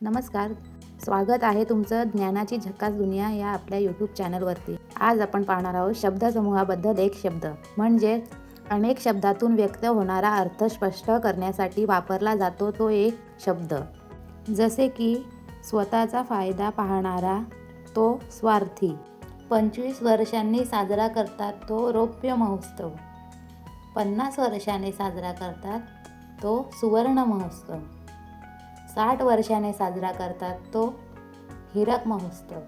नमस्कार. स्वागत आहे तुमचं ज्ञानाची झक्कास दुनिया या आपल्या यूट्यूब चॅनलवरती आज आपण पाहणार आहोत शब्दसमूहाबद्दल एक शब्द म्हणजे अनेक शब्दातून व्यक्त होणारा अर्थ स्पष्ट करण्यासाठी वापरला जातो तो एक शब्द. जसे की स्वतःचा फायदा पाहणारा तो स्वार्थी. पंचवीस वर्षांनी साजरा करतात तो रौप्य महोत्सव. पन्नास वर्षाने साजरा करतात तो सुवर्ण महोत्सव. साठ वर्षाने साजरा करतात तो हिरक महोत्सव.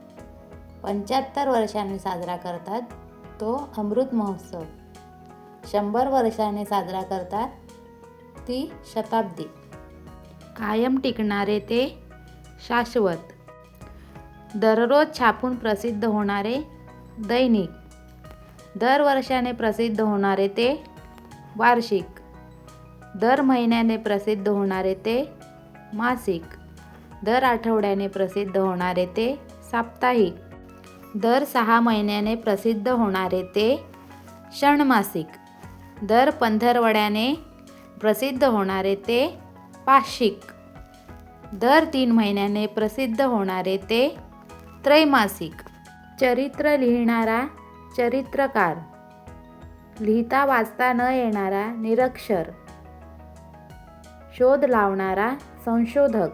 पंच्याहत्तर वर्षाने साजरा करतात तो अमृत महोत्सव. शंभर वर्षाने साजरा करतात ती शताब्दी. कायम टिकणारे ते शाश्वत. दररोज छापून प्रसिद्ध होणारे दैनिक. दर वर्षाने प्रसिद्ध होणारे ते वार्षिक. दर महिन्याने प्रसिद्ध होणारे ते मासिक. दर आठवड्याने प्रसिद्ध होणारे ते साप्ताहिक. दर सहा महिन्याने प्रसिद्ध होणारे ते षणमासिक. दर पंधरवड्याने प्रसिद्ध होणारे ते पाक्षिक. दर तीन महिन्याने प्रसिद्ध होणारे ते त्रैमासिक. चरित्र लिहिणारा चरित्रकार. लिहिता वाचता न येणारा निरक्षर. शोध लावणारा संशोधक.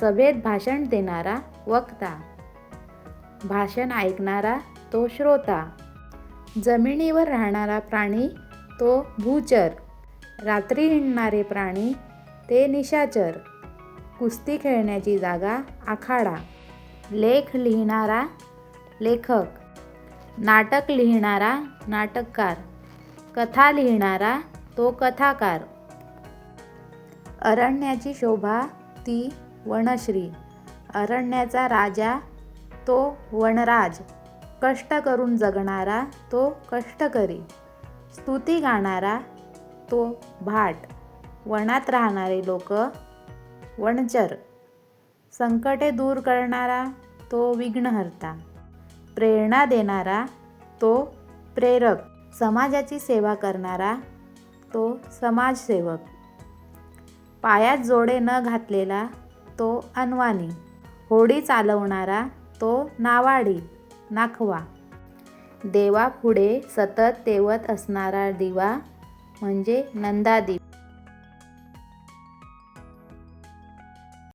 सभेत भाषण देणारा वक्ता. भाषण ऐकणारा तो श्रोता. जमिनीवर राहणारा प्राणी तो भूचर. रात्री हिंडणारे प्राणी ते निशाचर. कुस्ती खेळण्याची जागा आखाडा. लेख लिहिणारा लेखक. नाटक लिहिणारा नाटककार. कथा लिहिणारा तो कथाकार. अरण्याची शोभा ती वनश्री. अरण्याचा राजा तो वनराज. कष्ट करून जगणारा तो कष्टकरी. स्तुती गाणारा तो भाट. वनात राहणारे लोक वणचर. संकटे दूर करणारा तो विघ्नहर्ता. प्रेरणा देणारा तो प्रेरक. समाजाची सेवा करणारा तो समाजसेवक. पायात जोडे न घातलेला तो अनवाणी. होडी चालवणारा तो नावाडी नाखवा. देवापुढे सतत तेवत असणारा दिवा म्हणजे नंदादीप.